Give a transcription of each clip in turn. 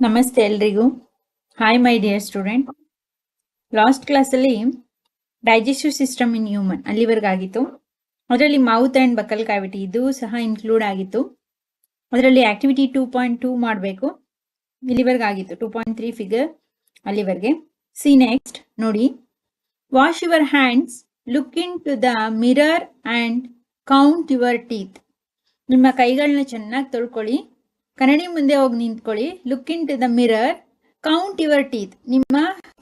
ನಮಸ್ತೆ ಎಲ್ರಿಗೂ. Hi my dear student last ಕ್ಲಾಸಲ್ಲಿ ಡೈಜೆಸ್ಟಿವ್ ಸಿಸ್ಟಮ್ ಇನ್ ಹ್ಯೂಮನ್ ಅಲ್ಲಿವರೆಗೂ ಆಗಿತ್ತು ಅದರಲ್ಲಿ ಮೌತ್ ಆ್ಯಂಡ್ ಬಕಲ್ ಕ್ಯಾವಿಟಿ ಇದು ಸಹ ಇನ್ಕ್ಲೂಡ್ ಆಗಿತ್ತು. ಅದರಲ್ಲಿ ಆಕ್ಟಿವಿಟಿ ಟೂ ಪಾಯಿಂಟ್ ಟೂ ಮಾಡಬೇಕು. ಇಲ್ಲಿವರೆಗೂ ಆಗಿತ್ತು ಟೂ ಪಾಯಿಂಟ್ ತ್ರೀ ಫಿಗರ್ ಅಲ್ಲಿವರೆಗೆ. ಸಿ ನೆಕ್ಸ್ಟ್ ನೋಡಿ. Wash your hands look into the mirror and count your teeth ನಿಮ್ಮ ಕೈಗಳನ್ನ ಚೆನ್ನಾಗಿ ತೊಳ್ಕೊಳ್ಳಿ. ಕನ್ನಡಿ ಮುಂದೆ ಹೋಗಿ ನಿಂತ್ಕೊಳ್ಳಿ. Look into the mirror count your teeth ನಿಮ್ಮ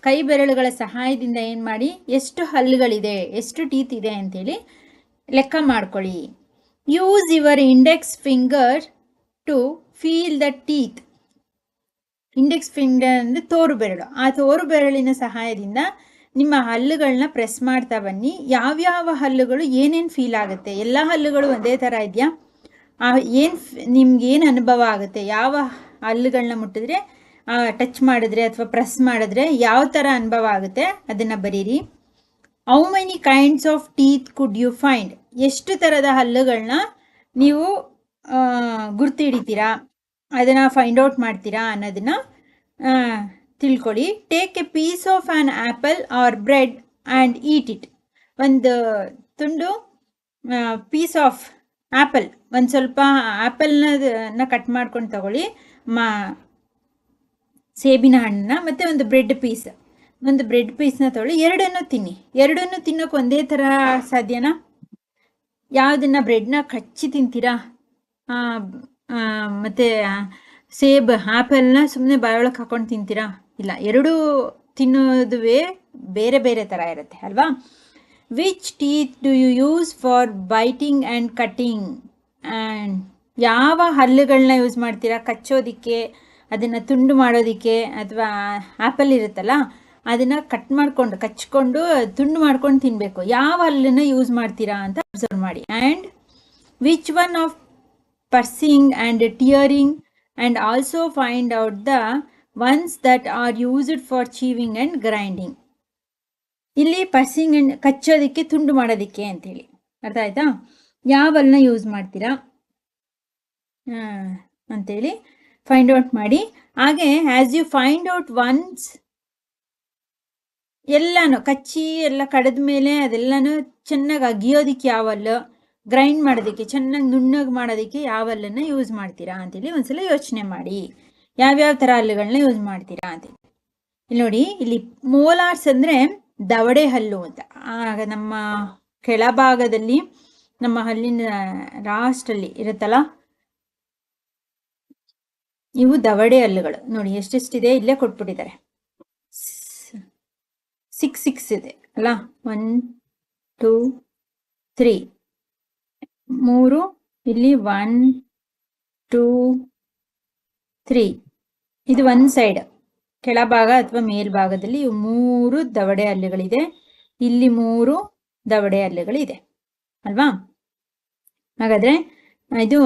ಕೈ ಬೆರಳುಗಳ ಸಹಾಯದಿಂದ ಏನು ಮಾಡಿ? ಎಷ್ಟು ಹಲ್ಲುಗಳಿದೆ? ಎಷ್ಟು ಟೀತ್ ಇದೆ ಅಂತೇಳಿ ಲೆಕ್ಕ ಮಾಡ್ಕೊಳ್ಳಿ. Use your index finger to feel the teeth index finger ಅಂದರೆ ತೋರು ಬೆರಳು. ಆ ತೋರು ಬೆರಳಿನ ಸಹಾಯದಿಂದ ನಿಮ್ಮ ಹಲ್ಲುಗಳನ್ನ ಪ್ರೆಸ್ ಮಾಡ್ತಾ ಬನ್ನಿ. ಯಾವ್ಯಾವ ಹಲ್ಲುಗಳು ಏನೇನು ಫೀಲ್ ಆಗುತ್ತೆ? ಎಲ್ಲ ಹಲ್ಲುಗಳು ಒಂದೇ ಥರ ಇದೆಯಾ? ಆ ಏನು ನಿಮ್ಗೆ ಏನು ಅನುಭವ ಆಗುತ್ತೆ? ಯಾವ ಹಲ್ಲುಗಳನ್ನ ಮುಟ್ಟಿದ್ರೆ ಟಚ್ ಮಾಡಿದ್ರೆ ಅಥವಾ ಪ್ರೆಸ್ ಮಾಡಿದ್ರೆ ಯಾವ ಥರ ಅನುಭವ ಆಗುತ್ತೆ? ಅದನ್ನು ಬರೀರಿ. How many kinds of teeth could you find ಎಷ್ಟು ಥರದ ಹಲ್ಲುಗಳನ್ನ ನೀವು ಗುರ್ತು ಹಿಡಿತೀರಾ ಅದನ್ನು ಫೈಂಡ್ ಔಟ್ ಮಾಡ್ತೀರಾ ಅನ್ನೋದನ್ನ ತಿಳ್ಕೊಳ್ಳಿ. Take a piece of an apple or bread and eat it ಒಂದು ತುಂಡು ಪೀಸ್ ಆಫ್ ಆ್ಯಪಲ್ ಒಂದು ಸ್ವಲ್ಪ ಆ್ಯಪಲ್ನ ಕಟ್ ಮಾಡ್ಕೊಂಡು ತಗೊಳ್ಳಿ. ಮಾ, ಸೇಬಿನ ಹಣ್ಣನ್ನ ಮತ್ತು ಒಂದು ಬ್ರೆಡ್ ಪೀಸ್ ಒಂದು ಬ್ರೆಡ್ ಪೀಸ್ನ ತಗೊಳ್ಳಿ. ಎರಡನ್ನು ತಿನ್ನಿ. ಎರಡನ್ನು ತಿನ್ನೋಕೆ ಒಂದೇ ಥರ ಸಾಧ್ಯನಾ? ಯಾವುದನ್ನು ಬ್ರೆಡ್ನ ಕಚ್ಚಿ ತಿಂತೀರಾ? ಮತ್ತು ಸೇಬ್ ಆ್ಯಪಲ್ನ ಸುಮ್ಮನೆ ಬಾಯೊಳಗೆ ಹಾಕೊಂಡು ತಿಂತೀರಾ? ಇಲ್ಲ, ಎರಡೂ ತಿನ್ನೋದುವೇ ಬೇರೆ ಬೇರೆ ಥರ ಇರುತ್ತೆ, ಅಲ್ವಾ? Which teeth do you use for biting and cutting and ಯಾವ ಹಲ್ಲುಗಳನ್ನ ಯೂಸ್ ಮಾಡ್ತೀರಾ? ಕಚ್ಚೋದಕ್ಕೆ, ಅದನ್ನು ತುಂಡು ಮಾಡೋದಕ್ಕೆ ಅಥವಾ ಆ್ಯಪಲ್ ಇರುತ್ತಲ್ಲ, ಅದನ್ನು ಕಟ್ ಮಾಡಿಕೊಂಡು, ಕಚ್ಕೊಂಡು, ತುಂಡು ಮಾಡ್ಕೊಂಡು ತಿನ್ನಬೇಕು ಯಾವ ಹಲ್ಲನ್ನು ಯೂಸ್ ಮಾಡ್ತೀರಾ ಅಂತ ಅಬ್ಸರ್ವ್ ಮಾಡಿ. And which one of piercing and tearing and also find out the ones that are used for chewing and grinding ಇಲ್ಲಿ ಪರ್ಸಿಂಗ್ ಹಣ್ಣು ಕಚ್ಚೋದಕ್ಕೆ ತುಂಡು ಮಾಡೋದಕ್ಕೆ ಅಂತೇಳಿ. ಅರ್ಥ ಆಯ್ತಾ? ಯಾವನ್ನ ಯೂಸ್ ಮಾಡ್ತೀರಾ? ಅಂತೇಳಿ ಫೈಂಡ್ ಔಟ್ ಮಾಡಿ. ಹಾಗೆ as you find out ones ಎಲ್ಲನೂ ಕಚ್ಚಿ ಎಲ್ಲ ಕಡದ ಮೇಲೆ ಅದೆಲ್ಲನೂ ಚೆನ್ನಾಗಿ ಅಗಿಯೋದಕ್ಕೆ ಯಾವಲ್ಲು ಗ್ರೈಂಡ್ ಮಾಡೋದಕ್ಕೆ, ಚೆನ್ನಾಗಿ ನುಣ್ಣಗೆ ಮಾಡೋದಕ್ಕೆ ಯಾವಲ್ಲನ ಯೂಸ್ ಮಾಡ್ತೀರಾ ಅಂತೇಳಿ ಒಂದ್ಸಲ ಯೋಚನೆ ಮಾಡಿ. ಯಾವ್ಯಾವ ಥರ ಹಲ್ಲುಗಳನ್ನ ಯೂಸ್ ಮಾಡ್ತೀರಾ ಅಂತೇಳಿ. ಇಲ್ಲಿ ನೋಡಿ, ಇಲ್ಲಿ ಮೋಲಾರ್ಸ್ ಅಂದರೆ ದವಡೆ ಹಲ್ಲು ಅಂತ. ಆಗ ನಮ್ಮ ಕೆಳಭಾಗದಲ್ಲಿ, ನಮ್ಮ ಹಲ್ಲಿನ ಲಾಸ್ಟಲ್ಲಿ ಇರುತ್ತಲ್ಲ? ಇವು ದವಡೆ ಹಲ್ಲುಗಳು. ನೋಡಿ, ಎಷ್ಟೆಷ್ಟಿದೆ? ಇಲ್ಲೇ ಕೊಟ್ಬಿಟ್ಟಿದ್ದಾರೆ. ಸಿಕ್ಸ್ ಸಿಕ್ಸ್ ಇದೆ, ಅಲ್ಲ? ಒನ್ ಟೂ ತ್ರೀ ಮೂರು, ಇಲ್ಲಿ ಒನ್ ಟೂ ತ್ರೀ ಇದು ಒಂದು ಸೈಡ್ ಕೆಳಭಾಗ ಅಥವಾ ಮೇಲ್ಭಾಗದಲ್ಲಿ ಮೂರು ದವಡೆ ಹಲ್ಲುಗಳಿದೆ ಇಲ್ಲಿ ಮೂರು ದವಡೆ ಹಲ್ಲುಗಳಿದೆ ಅಲ್ವಾ? ಹಾಗಾದ್ರೆ ಇದು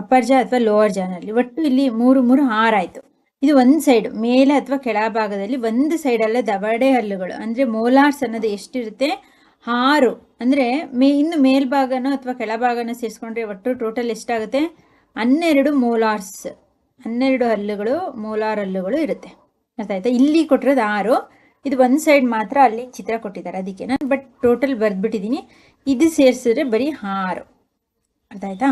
ಅಪ್ಪರ್ ಜಾ ಅಥವಾ ಲೋವರ್ ಜಾನಲ್ಲಿ ಒಟ್ಟು ಇಲ್ಲಿ ಮೂರು ಮೂರು ಆರಾಯಿತು ಇದು ಒಂದು ಸೈಡ್ ಮೇಲೆ ಅಥವಾ ಕೆಳಭಾಗದಲ್ಲಿ ಒಂದು ಸೈಡಲ್ಲೇ ದವಡೆ ಹಲ್ಲುಗಳು ಅಂದರೆ ಮೋಲಾರ್ಸ್ ಅನ್ನೋದು ಎಷ್ಟಿರುತ್ತೆ? ಆರು. ಅಂದರೆ ಮೇ, ಇನ್ನು ಮೇಲ್ಭಾಗನೋ ಅಥವಾ ಕೆಳಭಾಗನೋ ಸೇರಿಸ್ಕೊಂಡ್ರೆ ಒಟ್ಟು ಟೋಟಲ್ ಎಷ್ಟಾಗುತ್ತೆ? ಹನ್ನೆರಡು ಮೋಲಾರ್ಸ್ ಹನ್ನೆರಡು ಹಲ್ಲುಗಳು ಮೋಲಾರ್ ಹಲ್ಲುಗಳು ಇರುತ್ತೆ. ಅರ್ಥ ಆಯ್ತಾ? ಇಲ್ಲಿ ಕೊಟ್ಟಿರೋದು ಆರು. ಇದು ಒಂದು ಸೈಡ್ ಮಾತ್ರ ಅಲ್ಲಿ ಚಿತ್ರ ಕೊಟ್ಟಿದ್ದಾರೆ. ಅದಕ್ಕೆ ನಾನು ಬಟ್ ಟೋಟಲ್ ಬರೆದ್ಬಿಟ್ಟಿದ್ದೀನಿ ಇದು ಸೇರಿಸಿದ್ರೆ ಬರೀ ಆರು. ಅರ್ಥ ಆಯ್ತಾ?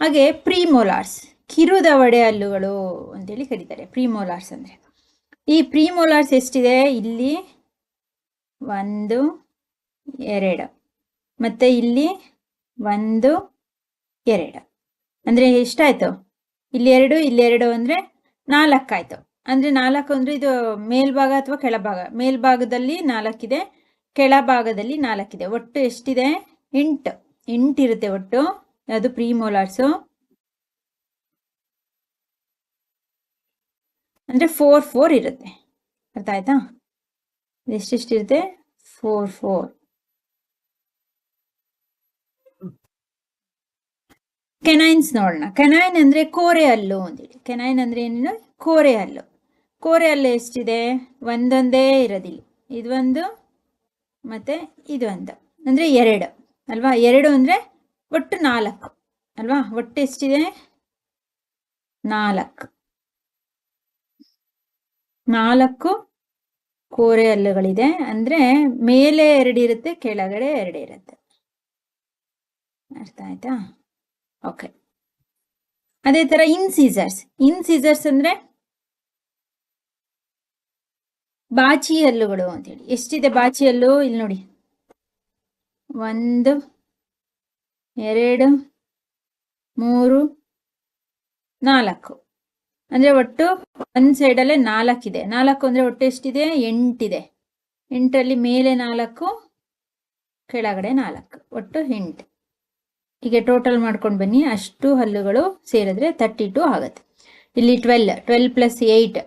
ಹಾಗೆ ಪ್ರೀಮೋಲಾರ್ಸ್, ಕಿರುದವಡೆ ಹಲ್ಲುಗಳು ಅಂತೇಳಿ ಕರೀತಾರೆ. ಪ್ರೀಮೋಲಾರ್ಸ್ ಅಂದರೆ. ಈ ಪ್ರೀಮೋಲಾರ್ಸ್ ಎಷ್ಟಿದೆ? ಇಲ್ಲಿ ಒಂದು, ಎರಡು. ಮತ್ತು ಇಲ್ಲಿ ಒಂದು, ಎರಡು. ಅಂದರೆ ಎಷ್ಟಾಯಿತು? ಇಲ್ಲಿ ಎರಡು ಇಲ್ಲಿ ಎರಡು ಅಂದರೆ ನಾಲ್ಕಾಯಿತು. ಅಂದರೆ ನಾಲ್ಕು ಅಂದರೆ ಇದು ಮೇಲ್ಭಾಗ ಅಥವಾ ಕೆಳಭಾಗ? ಮೇಲ್ಭಾಗದಲ್ಲಿ ನಾಲ್ಕಿದೆ, ಕೆಳಭಾಗದಲ್ಲಿ ನಾಲ್ಕಿದೆ. ಒಟ್ಟು ಎಷ್ಟಿದೆ? ಎಂಟು ಎಂಟಿರುತ್ತೆ ಒಟ್ಟು. ಅದು ಪ್ರೀಮೋಲಾರ್ಸು. ಅಂದರೆ ಫೋರ್ ಫೋರ್ ಇರುತ್ತೆ. ಅರ್ಥ ಆಯ್ತಾ? ಎಷ್ಟೆಷ್ಟಿರುತ್ತೆ ಫೋರ್ ಫೋರ್ ಕೆನೈನ್ಸ್ ನೋಡೋಣ. ಕೆನೈನ್ ಅಂದರೆ ಕೋರೆ ಹಲ್ಲು ಅಂತೇಳಿ ಕೆನೈನ್ ಅಂದರೆ ಏನು? ಕೋರೆ ಹಲ್ಲು. ಕೋರೆ ಹಲ್ಲು ಎಷ್ಟಿದೆ? ಒಂದೊಂದೇ ಇರೋದಿಲ್ಲ. ಇದೊಂದು ಮತ್ತೆ ಇದೊಂದು ಅಂದರೆ ಎರಡು, ಅಲ್ವಾ? ಎರಡು ಅಂದರೆ ಒಟ್ಟು ನಾಲ್ಕು, ಅಲ್ವಾ? ಒಟ್ಟು ಎಷ್ಟಿದೆ? ನಾಲ್ಕು. ನಾಲ್ಕು ಕೋರೆ ಹಲ್ಲುಗಳಿದೆ ಅಂದ್ರೆ ಮೇಲೆ ಎರಡು ಇರುತ್ತೆ, ಕೆಳಗಡೆ ಎರಡು ಇರುತ್ತೆ. ಅರ್ಥ ಆಯ್ತಾ? ಓಕೆ. ಅದೇ ತರ ಇನ್ಸೀಸರ್ಸ್. ಇನ್ಸೀಸರ್ಸ್ ಇನ್ ಸೀಸರ್ಸ್ ಅಂದ್ರೆ ಬಾಚಿ ಹಲ್ಲುಗಳು ಅಂತೇಳಿ. ಎಷ್ಟಿದೆ ಬಾಚಿ ಹಲ್ಲು ಇಲ್ಲಿ ನೋಡಿ. ಒಂದು, ಎರಡು, ಮೂರು, ನಾಲ್ಕು. ಅಂದ್ರೆ ಒಟ್ಟು ಒಂದ್ ಸೈಡಲ್ಲೇ ನಾಲ್ಕಿದೆ. ನಾಲ್ಕು ಅಂದ್ರೆ ಒಟ್ಟು ಎಷ್ಟಿದೆ? ಎಂಟಿದೆ. ಎಂಟರಲ್ಲಿ ಮೇಲೆ ನಾಲ್ಕು, ಕೆಳಗಡೆ ನಾಲ್ಕು. ಒಟ್ಟು ಎಂಟು. ಹೀಗೆ ಟೋಟಲ್ ಮಾಡ್ಕೊಂಡು ಬನ್ನಿ. ಅಷ್ಟು ಹಲ್ಲುಗಳು ಸೇರಿದ್ರೆ ತರ್ಟಿ ಟು ಆಗುತ್ತೆ. ಇಲ್ಲಿ twelve twelve plus eight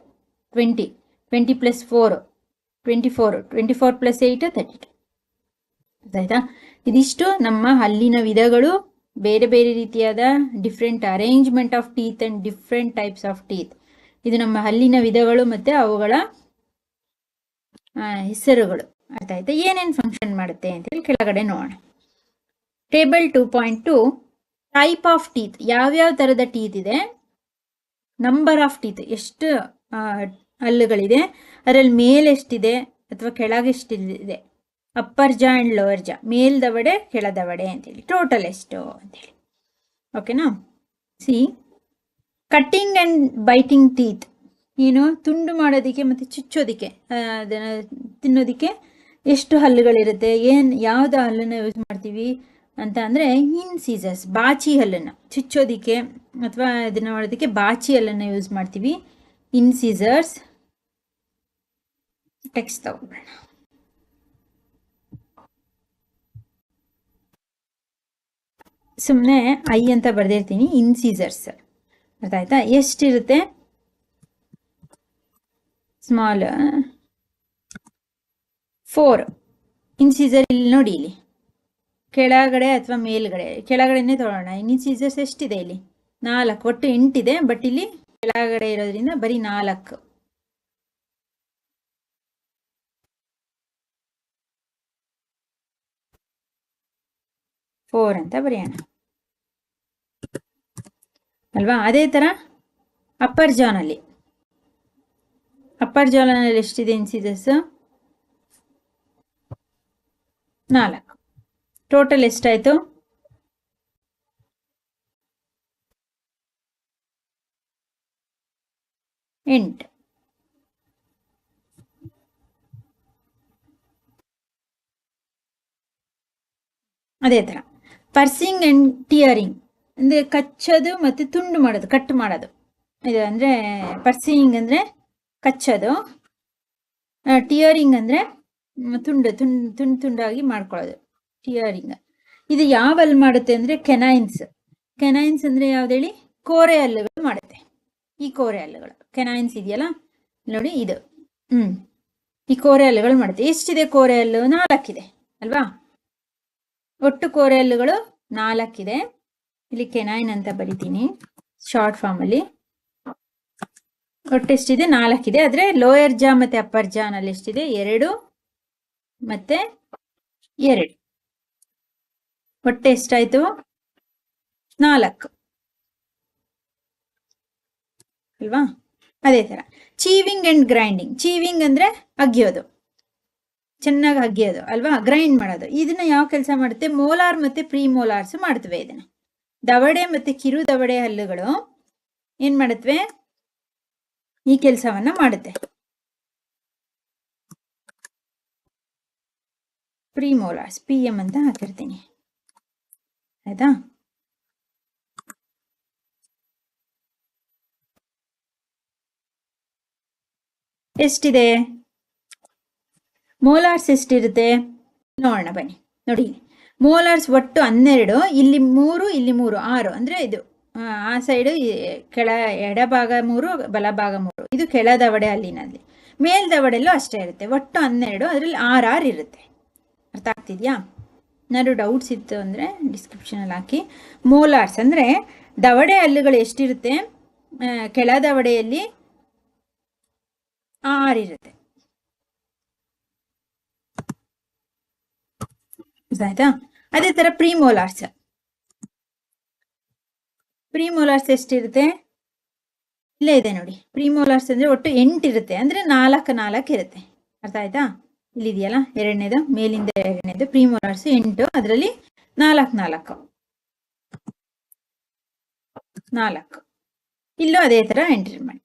twenty twenty plus four twenty four twenty four plus eight thirty two ಆಯ್ತಾ ಇದಿಷ್ಟು ನಮ್ಮ ಹಲ್ಲಿನ ವಿಧಗಳು. ಬೇರೆ ಬೇರೆ ರೀತಿಯಾದ different arrangement of teeth and different types of teeth ಇದು ನಮ್ಮ ಹಲ್ಲಿನ ವಿಧಗಳು ಮತ್ತೆ ಅವುಗಳ ಹೆಸರುಗಳು. ಅರ್ಥ ಆಯ್ತಾ ಏನೇನು ಫಂಕ್ಷನ್ ಮಾಡುತ್ತೆ ಅಂತೇಳಿ ಕೆಳಗಡೆ ನೋಡೋಣ. Table two point two type of teeth ಯಾವ್ಯಾವ ಥರದ ಟೀತ್ ಇದೆ? ನಂಬರ್ ಆಫ್ ಟೀತ್ ಎಷ್ಟು ಹಲ್ಲುಗಳಿದೆ. ಅದರಲ್ಲಿ ಮೇಲೆಷ್ಟಿದೆ ಅಥವಾ ಕೆಳಗೆಷ್ಟಿದೆ upper jaw and lower jaw. ಮೇಲ್ದವಡೆ ಕೆಳದವಡೆ ಕೆಳ ದವಡೆ ಅಂತೇಳಿ ಟೋಟಲ್ ಎಷ್ಟು ಅಂತೇಳಿ ಓಕೆನಾ see cutting and biting teeth ಏನು? ತುಂಡು ಮಾಡೋದಕ್ಕೆ ಮತ್ತು ಚುಚ್ಚೋದಕ್ಕೆ ಅದನ್ನು ತಿನ್ನೋದಕ್ಕೆ ಎಷ್ಟು ಹಲ್ಲುಗಳಿರುತ್ತೆ? ಏನು, ಯಾವುದು ಹಲ್ಲನ್ನು ಯೂಸ್ ಮಾಡ್ತೀವಿ ಅಂತ ಅಂದರೆ ಇನ್ ಸೀಸರ್ಸ್ ಬಾಚಿ ಹಲ್ಲನ್ನು. ಚುಚ್ಚೋದಕ್ಕೆ ಅಥವಾ ಇದನ್ನು ಮಾಡೋದಕ್ಕೆ ಬಾಚಿ ಹಲ್ಲನ್ನು ಯೂಸ್ ಮಾಡ್ತೀವಿ. ಇನ್ ಸೀಸರ್ಸ್ ಟೆಕ್ಸ್ಟ್ ತಗೊಂಡ್ಬಿಡೋಣ ಸುಮ್ಮನೆ ಐ ಅಂತ ಬರ್ದಿರ್ತೀನಿ ಇನ್ ಸೀಸರ್ಸ್ ಅರ್ಥ ಆಯ್ತಾ ಎಷ್ಟಿರುತ್ತೆ ಸ್ಮಾಲ್ ಫೋರ್ ಇನ್ ಸೀಸರ್ ಇಲ್ಲಿ ನೋಡಿ ಇಲ್ಲಿ. ಕೆಳಗಡೆ ಅಥವಾ ಮೇಲ್ಗಡೆ? ಕೆಳಗಡೆನೆ ತಗೊಳ್ಳೋಣ. ಇನ್ ಸೀಸರ್ಸ್ ಎಷ್ಟಿದೆ ಇಲ್ಲಿ? ನಾಲ್ಕು. ಒಟ್ಟು ಎಂಟಿದೆ ಬಟ್ ಇಲ್ಲಿ ಕೆಳಗಡೆ ಇರೋದ್ರಿಂದ ಬರೀ ನಾಲ್ಕು. ಫೋರ್ ಅಂತ ಬರೆಯೋಣ. ಅಲ್ವಾ? ಅದೇ ಥರ ಅಪ್ಪರ್ ಜಾನಲ್ಲಿ ಅಪ್ಪರ್ ಜಾನಲ್ಲಿ ಎಷ್ಟಿದೆ ಇನ್ಸಿದಸ್ ನಾಲ್ಕು. ಟೋಟಲ್ ಎಷ್ಟಾಯ್ತು? ಎಂಟು. ಅದೇ ಥರ ಪರ್ಸಿಂಗ್ ಆ್ಯಂಡ್ ಟಿಯರಿಂಗ್. ಅಂದರೆ ಕಚ್ಚೋದು ಮತ್ತು ತುಂಡು ಮಾಡೋದು, ಕಟ್ ಮಾಡೋದು. ಇದು ಅಂದರೆ ಪರ್ಸಿಂಗ್ ಅಂದರೆ ಕಚ್ಚೋದು ಟಿಯರಿಂಗ್ ಅಂದರೆ ತುಂಡು ತುಂಡು ತುಂಡು, ತುಂಡಾಗಿ ಮಾಡ್ಕೊಳ್ಳೋದು, ಟಿಯರಿಂಗ್. ಇದು ಯಾವಲ್ಲಿ ಮಾಡುತ್ತೆ ಅಂದರೆ ಕೆನೈನ್ಸ್ ಕೆನೈನ್ಸ್ ಅಂದರೆ ಯಾವ್ದು ಹೇಳಿ ಕೋರೆ ಹಲ್ಲುಗಳು ಮಾಡುತ್ತೆ. ಈ ಕೋರೆ ಹಲ್ಲುಗಳು. ಕೆನೈನ್ಸ್ ಇದೆಯಲ್ಲ? ನೋಡಿ ಇದು. ಹ್ಞೂ ಈ ಕೋರೆ ಹಲ್ಲುಗಳು ಮಾಡುತ್ತೆ. ಎಷ್ಟಿದೆ ಕೋರೆ ಹಲ್ಲು? ನಾಲ್ಕಿದೆ, ಅಲ್ವಾ? ಒಟ್ಟು ಕೋರೆಲ್ಲುಗಳು ನಾಲ್ಕಿದೆ. ಇಲ್ಲಿ ಕೆನಾಯಿನ್ ಅಂತ ಬರಿತೀನಿ ಶಾರ್ಟ್ ಫಾರ್ಮ್ ಅಲ್ಲಿ. ಒಟ್ಟು ಎಷ್ಟಿದೆ ನಾಲ್ಕಿದೆ. ಆದ್ರೆ ಲೋಯರ್ ಜಾ ಮತ್ತೆ ಅಪ್ಪರ್ ಜಾ ನಲ್ಲಿ ಎಷ್ಟಿದೆ? ಎರಡು ಮತ್ತೆ ಎರಡು. ಒಟ್ಟು ಎಷ್ಟಾಯ್ತು ನಾಲ್ಕು. ಅಲ್ವಾ? ಅದೇ ತರ. ಚೀವಿಂಗ್ ಅಂಡ್ ಗ್ರೈಂಡಿಂಗ್ ಚೀವಿಂಗ್ ಅಂದ್ರೆ ಅಗಿಯೋದು ಚೆನ್ನಾಗಿ ಅಗಿಯೋದು ಅಲ್ವಾ? ಗ್ರೈಂಡ್ ಮಾಡೋದು. ಇದನ್ನ ಯಾವ ಕೆಲಸ ಮಾಡುತ್ತೆ? ಮೋಲಾರ್ ಮತ್ತೆ ಪ್ರೀ ಮೋಲಾರ್ಸ್ ಮಾಡ್ತವೆ ಇದನ್ನ. ದವಡೆ ಮತ್ತೆ ಕಿರು ದವಡೆ ಹಲ್ಲುಗಳು ಏನ್ ಮಾಡುತ್ತವೆ? ಈ ಕೆಲಸವನ್ನ ಮಾಡುತ್ತೆ. ಪ್ರೀ ಮೋಲಾರ್ಸ್ ಪಿ ಎಂ ಅಂತ ಹಾಕಿರ್ತೀನಿ. ಆಯ್ತಾ? ಎಷ್ಟಿದೆ? ಮೋಲಾರ್ಸ್ ಎಷ್ಟಿರುತ್ತೆ? ನೋಡೋಣ ಬನ್ನಿ. ನೋಡಿ ಮೋಲಾರ್ಸ್ ಒಟ್ಟು ಹನ್ನೆರಡು ಇಲ್ಲಿ ಮೂರು ಇಲ್ಲಿ ಮೂರು ಆರು. ಅಂದ್ರೆ ಇದು ಆ, ಸೈಡು ಕೆಳ ಎಡಭಾಗ ಮೂರು ಬಲಭಾಗ ಮೂರು. ಇದು ಕೆಳ ದವಡೆ ಅಲ್ಲಿನಲ್ಲಿ. ಮೇಲ್ ದವಡೆಲ್ಲೂ ಅಷ್ಟೇ ಇರುತ್ತೆ. ಒಟ್ಟು ಹನ್ನೆರಡು ಅದರಲ್ಲಿ ಆರು ಆರು ಇರುತ್ತೆ. ಅರ್ಥ ಆಗ್ತಿದ್ಯಾ? ಏನಾದ್ರು ಡೌಟ್ಸ್ ಇತ್ತು ಅಂದರೆ ಡಿಸ್ಕ್ರಿಪ್ಷನಲ್ಲಿ ಹಾಕಿ. ಮೋಲಾರ್ಸ್ ಅಂದರೆ ದವಡೆ ಹಲ್ಲುಗಳು ಎಷ್ಟಿರುತ್ತೆ? ಕೆಳ ದವಡೆಯಲ್ಲಿ ಆರಿರುತ್ತೆ ಆಯ್ತಾ ಅದೇ ತರ ಪ್ರೀ ಮೋಲಾರ್ಸ್ ಪ್ರೀ ಮೋಲಾರ್ಸ್ ಎಷ್ಟಿರುತ್ತೆ ಇಲ್ಲೇ ಇದೆ ನೋಡಿ ಪ್ರಿಮೋಲಾರ್ಸ್ ಅಂದ್ರೆ ಒಟ್ಟು ಎಂಟು ಇರುತ್ತೆ ಅಂದ್ರೆ ನಾಲ್ಕು ನಾಲ್ಕು ಇರುತ್ತೆ ಅರ್ಥ ಆಯ್ತಾ ಇಲ್ಲಿದೆಯಲ್ಲ ಎರಡನೇದು ಮೇಲಿಂದ ಎರಡನೇದು ಪ್ರಿಮೋಲಾರ್ಸ್ ಎಂಟು ಅದರಲ್ಲಿ ನಾಲ್ಕು ನಾಲ್ಕು ನಾಲ್ಕು ಇಲ್ಲೂ ಅದೇ ತರ ಎಂಟ್ರಿ ಮಾಡಿ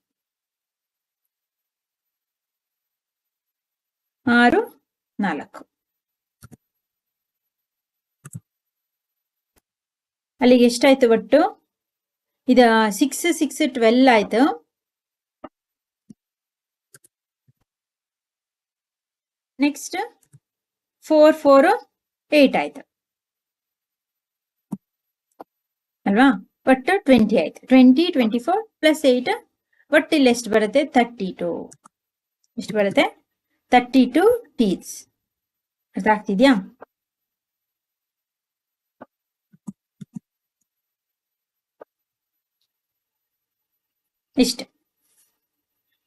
ಆರು ನಾಲ್ಕು ಅಲ್ಲಿಗೆ ಎಷ್ಟಾಯ್ತು ಒಟ್ಟು? ಇದ ಸಿಕ್ಸ್ ಸಿಕ್ಸ್ ಟ್ವೆಲ್ ಆಯ್ತು. ನೆಕ್ಸ್ಟ್ ಫೋರ್ ಫೋರ್ ಏಟ್ ಆಯ್ತು. ಅಲ್ವಾ? ಒಟ್ಟು ಟ್ವೆಂಟಿ ಆಯ್ತು. Twenty twenty four plus eight ಒಟ್ಟು ಇಲ್ಲಿ ಎಷ್ಟು ಬರುತ್ತೆ? ತರ್ಟಿ ಟು ಎಷ್ಟು ಬರುತ್ತೆ? ತರ್ಟಿ ಟು ಟೀಸ್ ಅರ್ಥ ಆಗ್ತಿದ್ಯಾ? ಇಷ್ಟು.